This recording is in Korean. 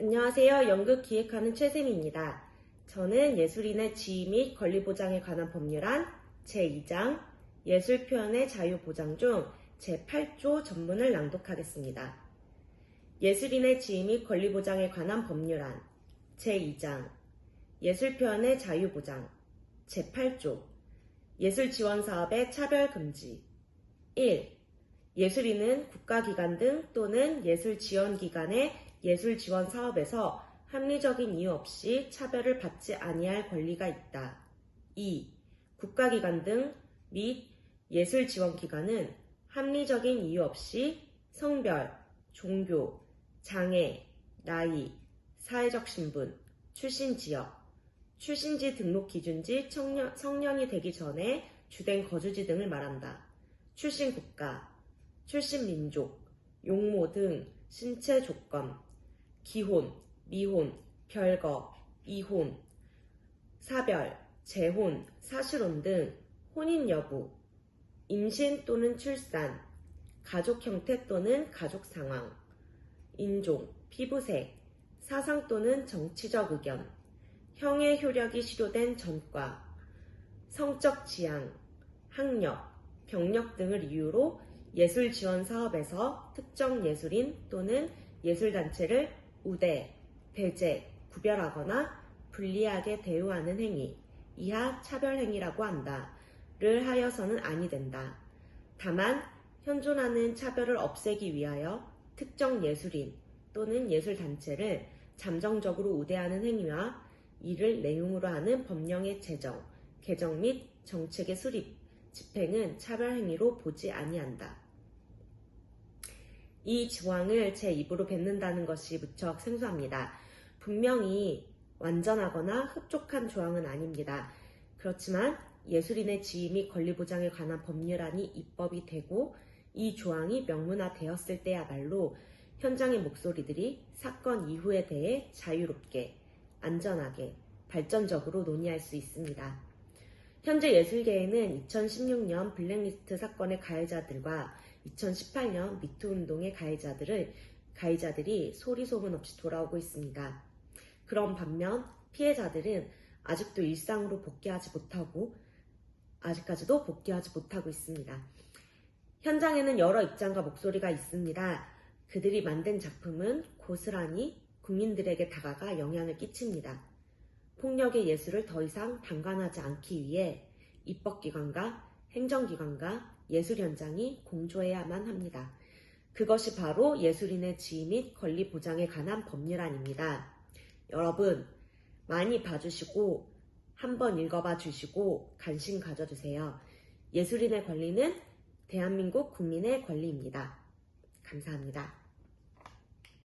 안녕하세요. 연극 기획하는 최샘입니다. 저는 예술인의 지위 및 권리 보장에 관한 법률안 제2장 예술 표현의 자유 보장 중 제8조 전문을 낭독하겠습니다. 예술인의 지위 및 권리 보장에 관한 법률안 제2장 예술 표현의 자유 보장 제8조 예술 지원 사업의 차별 금지 1. 예술인은 국가기관 등 또는 예술 지원 기관의 예술 지원 사업에서 합리적인 이유 없이 차별을 받지 아니할 권리가 있다. 2. 국가기관 등 및 예술 지원 기관은 합리적인 이유 없이 성별, 종교, 장애, 나이, 사회적 신분, 출신 지역, 출신지 등록 기준지 청년, 성년이 되기 전에 주된 거주지 등을 말한다. 출신 국가, 출신 민족, 용모 등 신체 조건, 기혼, 미혼, 별거, 이혼, 사별, 재혼, 사실혼 등 혼인 여부, 임신 또는 출산, 가족 형태 또는 가족 상황, 인종, 피부색, 사상 또는 정치적 의견, 형의 효력이 실효된 전과, 성적 지향, 학력, 병력 등을 이유로 예술 지원 사업에서 특정 예술인 또는 예술단체를 우대, 배제, 구별하거나 불리하게 대우하는 행위, 이하 차별행위라고 한다. 를 하여서는 아니 된다. 다만 현존하는 차별을 없애기 위하여 특정 예술인 또는 예술단체를 잠정적으로 우대하는 행위와 이를 내용으로 하는 법령의 제정, 개정 및 정책의 수립, 집행은 차별행위로 보지 아니한다. 이 조항을 제 입으로 뱉는다는 것이 무척 생소합니다. 분명히 완전하거나 흡족한 조항은 아닙니다. 그렇지만 예술인의 지위 및 권리 보장에 관한 법률안이 입법이 되고 이 조항이 명문화되었을 때야말로 현장의 목소리들이 사건 이후에 대해 자유롭게, 안전하게, 발전적으로 논의할 수 있습니다. 현재 예술계에는 2016년 블랙리스트 사건의 가해자들과 2018년 미투 운동의 가해자들을 가해자들이 소리 소문 없이 돌아오고 있습니다. 그런 반면 피해자들은 아직도 일상으로 복귀하지 못하고 아직까지도 복귀하지 못하고 있습니다. 현장에는 여러 입장과 목소리가 있습니다. 그들이 만든 작품은 고스란히 국민들에게 다가가 영향을 끼칩니다. 폭력의 예술을 더 이상 방관하지 않기 위해 입법기관과 행정기관과 예술 현장이 공조해야만 합니다. 그것이 바로 예술인의 지위 및 권리 보장에 관한 법률안입니다. 여러분, 많이 봐주시고, 한번 읽어봐 주시고, 관심 가져주세요. 예술인의 권리는 대한민국 국민의 권리입니다. 감사합니다.